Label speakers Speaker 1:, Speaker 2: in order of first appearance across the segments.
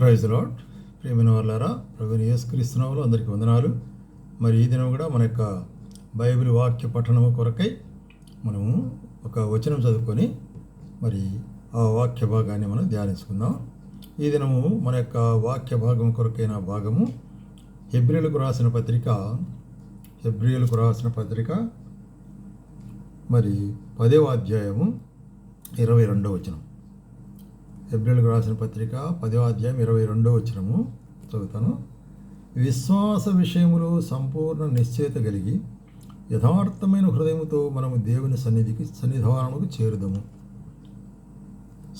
Speaker 1: Praise lord ప్రేమిన వాళ్ళారా ప్రవీణ యేసుక్రీస్తునాములు అందరికీ వందనాలు. మరి ఈ దినం కూడా మన యొక్క బైబిల్ వాక్య పఠనము కొరకై మనము ఒక వచనం చదువుకొని మరి ఆ వాక్య భాగాన్ని మనం ధ్యానించుకుందాం. ఈ దినము మన యొక్క వాక్య భాగం కొరకైన భాగము హెబ్రిలకు రాసిన పత్రిక హెబ్రిలకు రాసిన పత్రిక మరి పదవ అధ్యాయము ఇరవై రెండవ వచనం. ఏప్రిల్కి రాసిన పత్రిక పదో అధ్యాయం ఇరవై రెండో వచ్చినము చదువుతాను. విశ్వాస విషయములో సంపూర్ణ నిశ్చయత కలిగి యథార్థమైన హృదయముతో మనము దేవుని సన్నిధికి సన్నిధానముకు చేరుదము.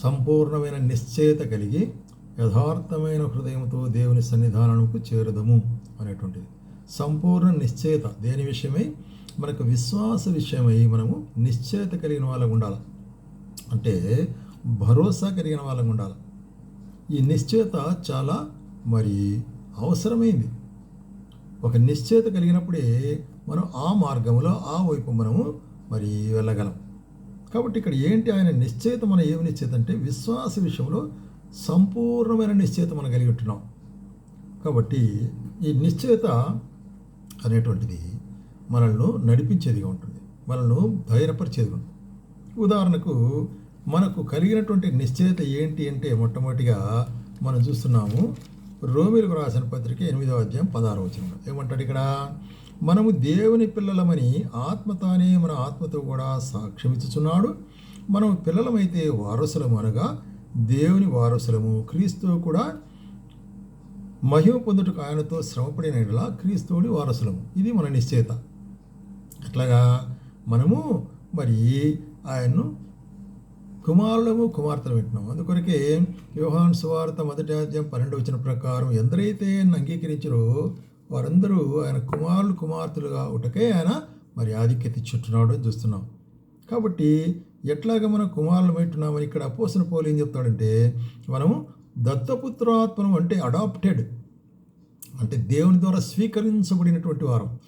Speaker 1: సంపూర్ణమైన నిశ్చయత కలిగి యథార్థమైన హృదయముతో దేవుని సన్నిధానముకు చేరుదము అనేటువంటిది. సంపూర్ణ నిశ్చయత దేని విషయమై? మనకు విశ్వాస విషయమై మనము నిశ్చయత కలిగిన వాళ్ళకు ఉండాలి. అంటే భరోసా కలిగిన వాళ్ళం ఉండాలి. ఈ నిశ్చయత చాలా మరి అవసరమైంది. ఒక నిశ్చయత కలిగినప్పుడే మనం ఆ మార్గంలో ఆ వైపు మనము మరి వెళ్ళగలం. కాబట్టి ఇక్కడ ఏంటి ఆయన నిశ్చయత మన ఏమి నిశ్చయత అంటే విశ్వాస విషయంలో సంపూర్ణమైన నిశ్చయత మనం కలిగి ఉంటున్నాం. కాబట్టి ఈ నిశ్చయత అనేటువంటిది మనల్ని నడిపించేదిగా ఉంటుంది. మనల్ని ధైర్యపరిచేదిగా ఉంటుంది. ఉదాహరణకు మనకు కలిగినటువంటి నిశ్చయత ఏంటి అంటే మొట్టమొదటిగా మనం చూస్తున్నాము రోమిలకు రాసిన పత్రిక ఎనిమిదవ అధ్యాయం పదహారు వచ్చిన ఏమంటాడు ఇక్కడ? మనము దేవుని పిల్లలమని ఆత్మతానే మన ఆత్మతో కూడా సాక్ష్యమిచ్చుచున్నాడు. మనం పిల్లలమైతే వారసులము అనగా దేవుని వారసులము. క్రీస్తు కూడా మహిమ పొందుటకు ఆయనతో శ్రమపడిన యెడల క్రీస్తువుని వారసులము. ఇది మన నిశ్చయత. అట్లాగా మనము మరి ఆయన్ను కుమారులము కుమార్తెలు పెట్టినాం అందుకొరకే యోహాన్ సువార్త మొదటి అధ్యాయం పన్నెండు వచ్చిన ప్రకారం ఎందరైతే ఆయన అంగీకరించారో వారందరూ ఆయన కుమారులు కుమార్తెలుగా ఉటకే ఆయన మరి ఆధిక్యత ఇచ్చుంటున్నాడు అని చూస్తున్నాం. కాబట్టి ఎట్లాగ మనం కుమారులు పెట్టున్నామని ఇక్కడ అపోసిన పోలు ఏం చెప్తాడంటే మనము దత్తపుత్రాత్మను అంటే అడాప్టెడ్ అంటే దేవుని ద్వారా స్వీకరించబడినటువంటి వారం.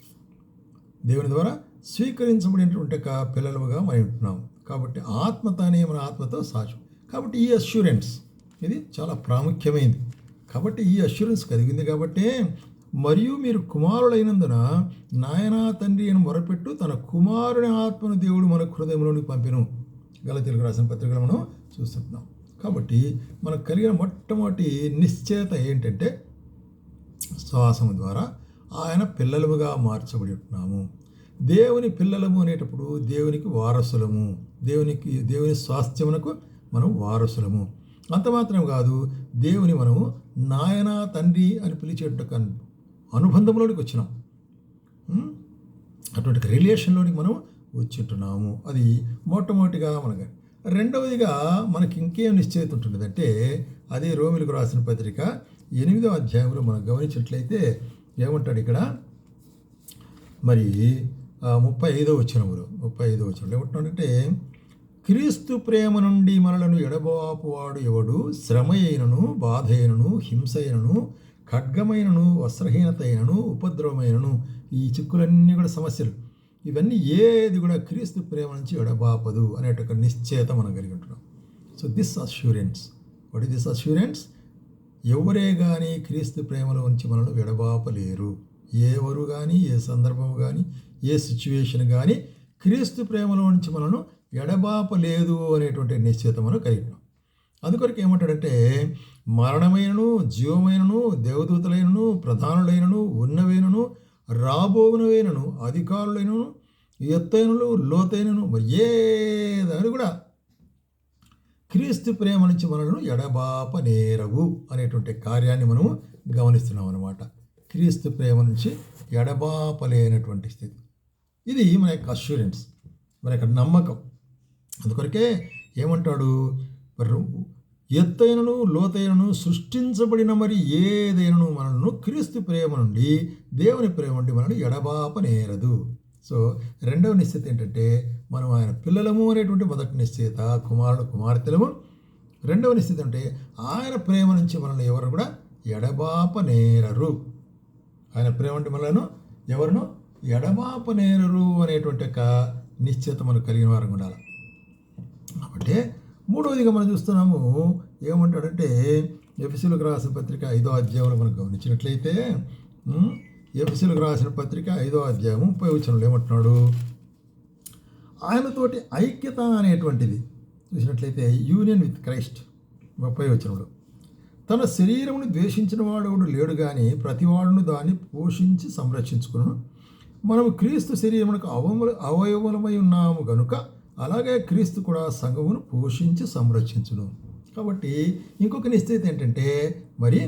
Speaker 1: దేవుని ద్వారా స్వీకరించబడినటువంటి పిల్లలుగా మనం ఉంటున్నాము కాబట్టి ఆత్మ తానే మన ఆత్మతో సాక్షి కాబట్టి ఈ అష్యూరెన్స్ ఇది చాలా ప్రాముఖ్యమైనది కాబట్టి ఈ అష్యూరెన్స్ కలిగింది కాబట్టి మరియు మీరు కుమారులైనందున నాయనా తండ్రి అని మొరపెట్టు తన కుమారుని ఆత్మను దేవుడు మన హృదయంలోనికి పంపిను. గల తెలుగు రాసిన పత్రికలు మనం చూస్తున్నాం. కాబట్టి మనకు కలిగిన మొట్టమొదటి నిశ్చయత ఏంటంటే శ్వాసం ద్వారా ఆయన పిల్లలుగా మార్చబడి ఉంటున్నాము దేవుని పిల్లలము అనేటప్పుడు దేవునికి వారసులము. దేవునికి దేవుని స్వాస్థ్యమునకు మనం వారసులము. అంత మాత్రం కాదు దేవుని మనము నాయన తండ్రి అని పిలిచేట అనుబంధంలోనికి వచ్చినాం. అటువంటి రిలేషన్లోనికి మనం వచ్చింటున్నాము. అది మొట్టమొదటిగా మనకు రెండవదిగా మనకి ఇంకేం నిశ్చయిత ఉంటుందంటే అదే రోమిలకు రాసిన పత్రిక ఎనిమిదో అధ్యాయంలో మనం గమనించినట్లయితే ఏమంటాడు ఇక్కడ? మరి ముప్పై ఐదో వచ్చినములు ముప్పై ఐదో వచ్చినప్పుడు ఏమంటున్నాడంటే క్రీస్తు ప్రేమ నుండి మనలను ఎడబాపువాడు ఎవడు? శ్రమయైనను బాధైనను హింసైనను ఖడ్గమైనను వస్త్రహీనతైనను ఉపద్రవమైనను. ఈ చిక్కులన్నీ కూడా సమస్యలు. ఇవన్నీ ఏది కూడా క్రీస్తు ప్రేమ నుంచి ఎడబాపదు అనేట నిశ్చయత మనం కలిగి ఉంటున్నాం. So this assurance what is this assurance ఎవరే కానీ క్రీస్తు ప్రేమలో ఉంచి మనల్ని విడబాపలేరు ఎవరు కానీ ఏ సందర్భం కానీ ఏ సిచ్యువేషన్ కానీ క్రీస్తు ప్రేమలో నుంచి మనను ఎడబాపలేదు అనేటువంటి నిశ్చితమును కలిగిన అందుకొరకు ఏమంటాడంటే మరణమైనను జీవమైనను దేవదూతలైనను ప్రధానులైనను ఉన్నవైనను రాబోవునవైనను అధికారులైనను ఎత్తైనను లోతైనను మరి ఏదని కూడా క్రీస్తు ప్రేమ నుంచి మనలను ఎడబాప నేరవు అనేటువంటి కార్యాన్ని మనము గమనిస్తున్నాం అనమాట క్రీస్తు ప్రేమ నుంచి ఎడబాపలేనటువంటి స్థితి. ఇది మన యొక్క అష్యూరెన్స్ మన యొక్క నమ్మకం. అందుకొరకే ఏమంటాడు? ఎత్తైనను లోతైనను సృష్టించబడిన మరి ఏదైనను మనను క్రీస్తు ప్రేమ నుండి దేవుని ప్రేమ నుండి మనల్ని ఎడబాప నేరదు. సో రెండవ నిశ్చిత ఏంటంటే మనం ఆయన పిల్లలము అనేటువంటి మొదటి నిశ్చిత కుమారుడు కుమార్తెలము. రెండవ నిశ్చిత అంటే ఆయన ప్రేమ నుంచి మనల్ని ఎవరు కూడా ఎడబాప నేరరు. ఆయన ప్రేమ అంటే మనలను ఎవరును? ఎడబాప నేరరు అనేటువంటి ఒక నిశ్చిత మనకు కలిగిన వారం ఉండాలి. కాబట్టి మూడవదిగా మనం చూస్తున్నాము ఏమంటాడంటే ఎఫ్ఎస్సీలకు రాసిన పత్రిక ఐదో అధ్యాయంలో మనం గమనించినట్లయితే ఉమ్, ఎఫ్ఎస్సీలకు రాసిన పత్రిక ఐదో అధ్యాయము ముప్పై వచనంలో ఏమంటున్నాడు? ఆయనతోటి ఐక్యత అనేటువంటిది. చూసినట్లయితే యూనియన్ విత్ క్రైస్ట్ ముప్పై వచనంలో. తన శరీరమును ద్వేషించిన వాడు లేడు కానీ ప్రతివాడును దాన్ని పోషించి సంరక్షించుకును. మనము క్రీస్తు శరీరమునకు అవముల అవయవలమై ఉన్నాము గనుక అలాగే క్రీస్తు కూడా సంఘమును పోషించి సంరక్షించును. కాబట్టి ఇంకొక నిశ్చయిత ఏంటంటే మరి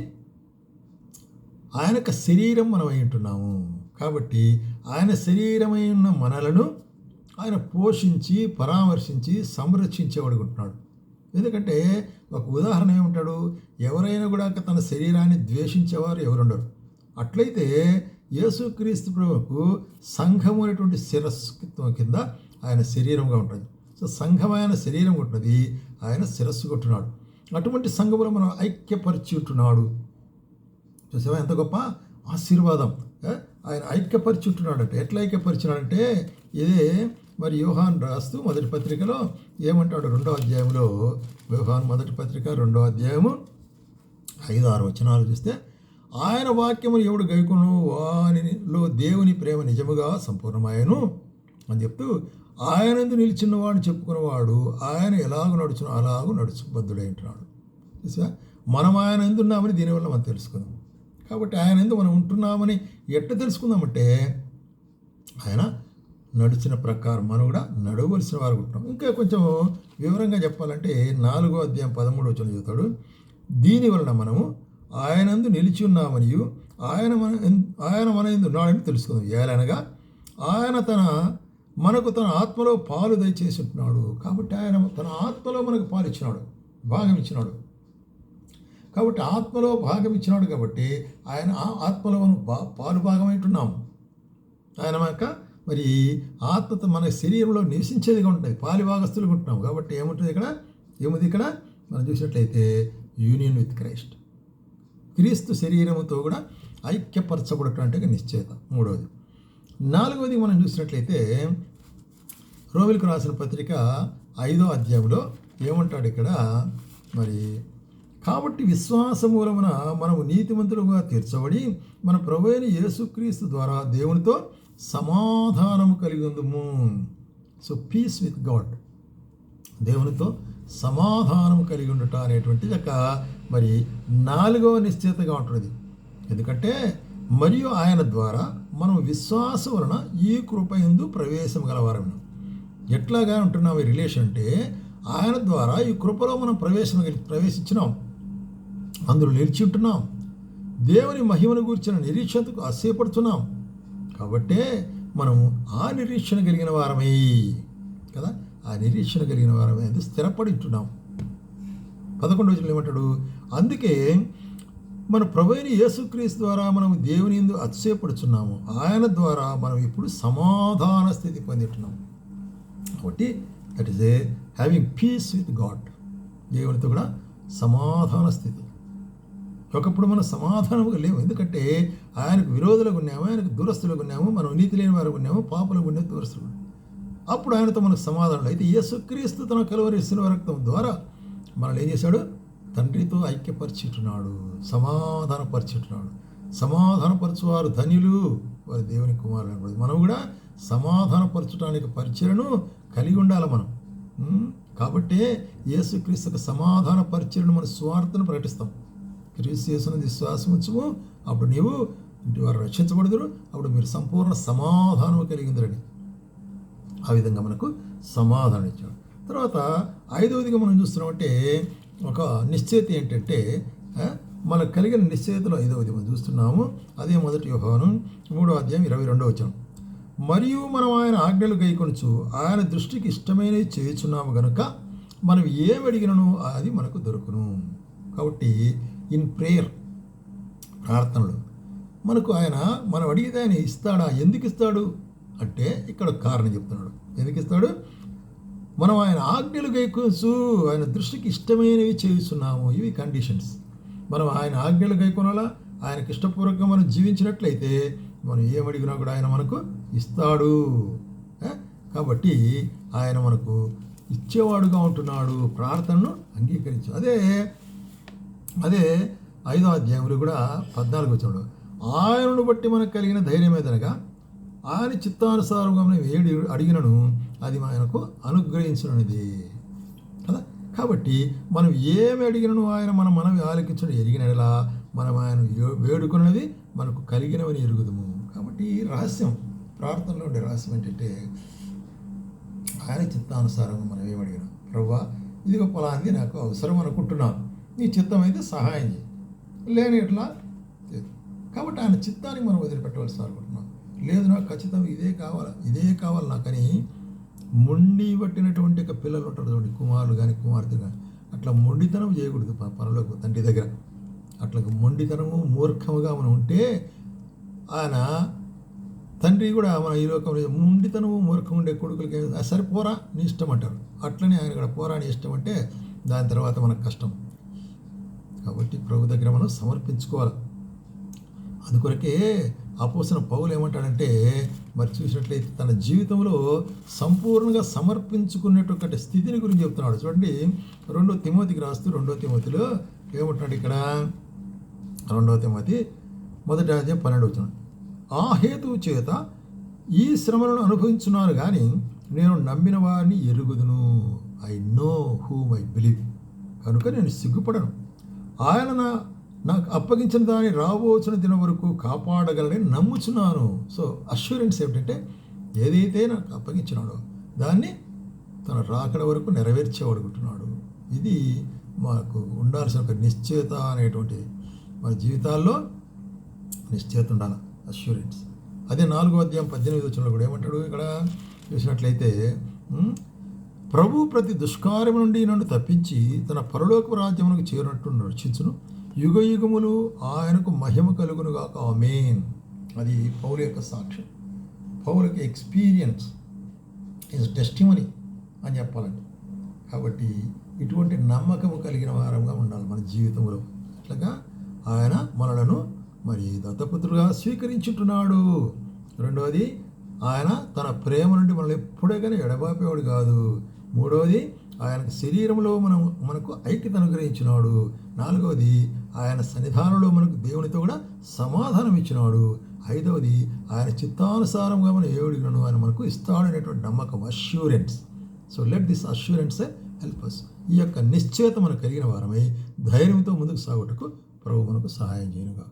Speaker 1: ఆయన యొక్క శరీరం మనం అయి ఉంటున్నాము. కాబట్టి ఆయన శరీరమై ఉన్న మనలను ఆయన పోషించి పరామర్శించి సంరక్షించేవాడు ఉంటున్నాడు. ఎందుకంటే ఒక ఉదాహరణ ఏమంటాడు? ఎవరైనా కూడా తన శరీరాన్ని ద్వేషించేవారు ఎవరుండరు. అట్లయితే యేసుక్రీస్తు ప్రభువుకు సంఘం అనేటువంటి శిరస్సు కింద ఆయన శరీరంగా ఉంటుంది. సో సంఘమైన శరీరం ఉంటున్నది ఆయన శిరస్సు కొట్టున్నాడు అటువంటి సంఘములో మనం ఐక్యపరిచుంటున్నాడు చూసావా ఎంత గొప్ప ఆశీర్వాదం. ఆయన ఐక్యపరిచుంటున్నాడంటే ఎట్లా ఐక్యపరిచినాడంటే ఇదే మరి యోహాన్ రాస్తూ మొదటి పత్రికలో ఏమంటాడు రెండో అధ్యాయంలో యోహాన్ మొదటి పత్రిక రెండో అధ్యాయము ఐదు ఆరు వచనాలు చూస్తే ఆయన వాక్యము ఎవడు గైకును వానిలో దేవుని ప్రేమ నిజముగా సంపూర్ణమాయను. అని చెప్తూ ఆయనందు నిలిచినవాడు చెప్పుకున్నవాడు ఆయన ఎలాగో నడుచును అలాగూ నడుచు బద్దుడై తెలుసా మనం ఆయన ఎందున్నామని దీనివల్ల మనం తెలుసుకుందాం. కాబట్టి ఆయన ఎందు మనం ఉంటున్నామని ఎట్ట తెలుసుకుందామంటే ఆయన నడిచిన ప్రకారం మనం కూడా నడవలసిన వారు ఉంటున్నాం ఇంకా కొంచెం వివరంగా చెప్పాలంటే నాలుగో అధ్యాయం పదమూడు వచ్చిన చదువుతాడు. దీని వలన మనము ఆయనందు నిలిచి ఉన్నామనియు ఆయన మన ఆయన మన ఎందు ఉన్నాడని తెలుసుకుందాం. ఏలనగా ఆయన తన మనకు తన ఆత్మలో పాలు దయచేసి ఉంటున్నాడు కాబట్టి ఆయన తన ఆత్మలో మనకు పాలు ఇచ్చినాడు. భాగం ఇచ్చినాడు. కాబట్టి ఆత్మలో భాగం ఇచ్చినాడు కాబట్టి ఆయన ఆ ఆత్మలో మనం బా పాలు భాగమైంటున్నాం ఆయన యొక్క మరి ఆత్మతో మన శరీరంలో నివసించేదిగా ఉంటుంది పాలిభాగస్తులుగా ఉంటున్నాం. కాబట్టి ఏముంటుంది ఇక్కడ? ఏముంది ఇక్కడ? మనం చూసినట్లయితే యూనియన్ విత్ క్రైస్ట్ క్రీస్తు శరీరముతో కూడా ఐక్యపరచబడటం నిశ్చయత. మూడవది నాలుగవది మనం చూసినట్లయితే రోమిలకు రాసిన పత్రిక ఐదో అధ్యాయంలో ఏమంటాడు ఇక్కడ? మరి కాబట్టి విశ్వాస మూలమున మనము నీతిమంతులుగా తీర్చబడి మన ప్రభు యేసుక్రీస్తు ద్వారా దేవునితో సమాధానము కలిగి ఉందము సో పీస్ విత్ గాడ్ దేవునితో సమాధానం కలిగి ఉండట అనేటువంటిది ఒక మరి నాలుగవ నిశ్చితగా ఉంటుంది ఎందుకంటే మరియు ఆయన ద్వారా మనం విశ్వాసం వలన ఈ కృప ఎందు ప్రవేశం గలవారము ఎట్లాగా ఉంటున్నాం ఈ రిలేషన్ అంటే ఆయన ద్వారా ఈ కృపలో మనం ప్రవేశం ప్రవేశించినాం. అందులో నిలిచి ఉంటున్నాం. దేవుని మహిమను గూర్చిన నిరీక్షణకు ఆశయపడుతున్నాం కాబట్టే మనం ఆ నిరీక్షణ కలిగిన వారమై కదా? ఆ నిరీక్షణ కలిగిన వారమే అది స్థిరపడి ఉంటున్నాం. పదకొండు రోజులు ఏమంటాడు? అందుకే మన ప్రభుని యేసుక్రీస్తు ద్వారా మనం దేవుని ఎందు అతిశయపడుచున్నాము. ఆయన ద్వారా మనం ఇప్పుడు సమాధాన స్థితి పొందిట్టున్నాము కాబట్టి that is a having peace with God దేవునితో కూడా సమాధాన స్థితి. ఒకప్పుడు మనం సమాధానంగా లేవు. ఎందుకంటే ఆయనకు విరోధులకు ఉన్నాము ఆయనకు దురస్తులకు ఉన్నాము మనం నీతి లేని వారికి ఉన్నాము పాపలకు ఉన్నాము దురస్తులు. అప్పుడు ఆయనతో మనకు సమాధానం అయితే యేసుక్రీస్తు తన కలవరిసిన రక్తం ద్వారా మనల్ని ఏం చేశాడు? తండ్రితో ఐక్యపరిచిట్టున్నాడు సమాధానపరిచిట్టున్నాడు సమాధానపరచువారు ధనులు వారి దేవుని కుమారులు అనబడదు. మనం కూడా సమాధానపరచడానికి పరిచయను కలిగి ఉండాలి మనం. కాబట్టి కాబట్టే యేసుక్రీస్తుకు సమాధాన పరిచయను మన స్వార్థను ప్రకటిస్తాం. క్రీస్తు యేసుని విశ్వాసం ఉంచుము. అప్పుడు నీవు వారు రక్షించబడదురు. అప్పుడు మీరు సంపూర్ణ సమాధానం కలిగిందిరని. ఆ విధంగా మనకు సమాధానం ఇచ్చాడు తర్వాత ఐదవదిగా మనం చూస్తున్నామంటే ఒక నిశ్చయిత ఏంటంటే మనకు కలిగిన నిశ్చయితలో ఐదవది మనం చూస్తున్నాము. అదే మొదటి యోహాను మూడో అధ్యాయం ఇరవై రెండో వచనం. మరియు మనం ఆయన ఆజ్ఞలు గైకొనుచు ఆయన దృష్టికి ఇష్టమైనవి చేయుచున్నాము గనుక మనం ఏమి అడిగినను అది మనకు దొరుకును. కాబట్టి ఇన్ ప్రేయర్ ప్రార్థనలు. మనకు ఆయన మనం అడిగితే ఆయన ఇస్తాడా? ఎందుకు ఇస్తాడు? అంటే ఇక్కడ కారణం చెప్తున్నాడు. ఎందుకు ఇస్తాడు? మనం ఆయన ఆజ్ఞలు గైకొనచ్చు ఆయన దృష్టికి ఇష్టమైనవి చేస్తున్నాము ఇవి కండిషన్స్ మనం ఆయన ఆజ్ఞలు గైకొనాలా ఆయనకి ఇష్టపూర్వకంగా మనం జీవించినట్లయితే మనం ఏమడిగినా కూడా ఆయన మనకు ఇస్తాడు. కాబట్టి ఆయన మనకు ఇచ్చేవాడుగా ఉంటున్నాడు. ప్రార్థనను అంగీకరించు. అదే అదే ఐదో అధ్యాయంలో కూడా పద్నాలుగు వచ్చాడు ఆయనను బట్టి మనకు కలిగిన ధైర్యం ఏదనగా ఆయన చిత్తానుసారంగా మనం అడిగినను అది ఆయనకు అనుగ్రహించినది కదా? కాబట్టి మనం ఏమి అడిగినను ఆయన మన మనవి ఆలకించడం ఎరిగినలా మనం ఆయన వేడుకున్నది మనకు కలిగినవని ఎరుగుదము. కాబట్టి రహస్యం ప్రార్థనలో ఉండే రహస్యం ఏంటంటే ఆయన చిత్తానుసారంగా మనం ఏమడిగినాం ప్రభా ఇదిగో పొలాంది నాకు అవసరం అనుకుంటున్నాను. నీ చిత్తం అయితే సహాయం చేయి. లేని ఇట్లా కాబట్టి ఆయన చిత్తానికి మనం వదిలిపెట్టవలసి అనుకుంటున్నాం. లేదు నాకు ఖచ్చితంగా ఇదే కావాలి ఇదే కావాలి నాకని మొండి పట్టినటువంటి ఒక పిల్లలు ఉంటారు చూడండి కుమారులు కానీ కుమార్తెలు కానీ అట్లా మొండితనం చేయకూడదు పనులకు తండ్రి దగ్గర. అట్లా మొండితనము మూర్ఖముగా మనం ఉంటే ఆయన తండ్రి కూడా మన ఈ లోకంలో ముండితనము మూర్ఖం ఉండే కొడుకులకి సరే పోరా నీ ఇష్టం అంటారు. అట్లనే ఆయన కూడా పోరా నీ ఇష్టం అంటే దాని తర్వాత మనకు కష్టం. కాబట్టి ప్రభు దగ్గర మనం సమర్పించుకోవాలి. అందుకొరకే అపోసిన పౌలు ఏమంటాడంటే మరి చూసినట్లయితే తన జీవితంలో సంపూర్ణంగా సమర్పించుకునేటటువంటి స్థితిని గురించి చెప్తున్నాడు. చూడండి రెండో తిమోతికి రాస్తూ రెండో తిమోతిలో ఏమంటున్నాడు ఇక్కడ? రెండవ తిమోతి మొదటి అధ్యాయం పన్నెండు వచ్చినాడు ఆ హేతువు చేత ఈ శ్రమలను అనుభవించున్నాను కానీ నేను నమ్మిన వారిని ఎరుగుదును. I know whom I believe కనుక నేను సిగ్గుపడను. ఆయన నా- నాకు అప్పగించిన దాన్ని రాబోచిన దినం వరకు కాపాడగలని నమ్ముచున్నాను. సో అష్యూరెన్స్ ఏమిటంటే ఏదైతే నాకు అప్పగించినాడో దాన్ని తన రాకడ వరకు నెరవేర్చేవాడుకుంటున్నాడు. ఇది మాకు ఉండాల్సిన ఒక నిశ్చయత అనేటువంటి మన జీవితాల్లో నిశ్చయత ఉండాలి అష్యూరెన్స్ అదే నాలుగో అధ్యాయం పద్దెనిమిది వచ్చిన కూడా ఏమంటాడు? ఇక్కడ చూసినట్లయితే ప్రభు ప్రతి దుష్కార్యం నుండి నన్ను తప్పించి తన పరలోక రాజ్యమునకు చేరినట్టు నడిచించును. యుగ యుగములు ఆయనకు మహిమ కలుగును గాక అది పౌలు యొక్క సాక్ష్యం. పౌలకి ఎక్స్పీరియన్స్ ఇస్ టెస్టిమనీ అని చెప్పాలండి. కాబట్టి ఇటువంటి నమ్మకము కలిగిన వారంగా ఉండాలి మన జీవితంలో. అట్లాగా ఆయన మనలను మరి దత్తపుత్రుగా స్వీకరించుంటున్నాడు. రెండవది ఆయన తన ప్రేమ నుండి మనల్ని ఎప్పుడే కానీ ఎడబాపేవాడు కాదు. మూడవది ఆయన శరీరంలో మనం మనకు ఐక్యత అనుగ్రహించినాడు. నాలుగవది ఆయన సన్నిధానంలో మనకు దేవునితో కూడా సమాధానం ఇచ్చినాడు. ఐదవది ఆయన చిత్తానుసారంగా మన ఏడుగులను ఆయన మనకు ఇస్తాడనేటువంటి నమ్మకం assurance so let this assurance help us ఈ యొక్క నిశ్చయత మనకు కలిగిన వారమై ధైర్యంతో ముందుకు సాగుటకు ప్రభు మనకు సహాయం చేయనుగా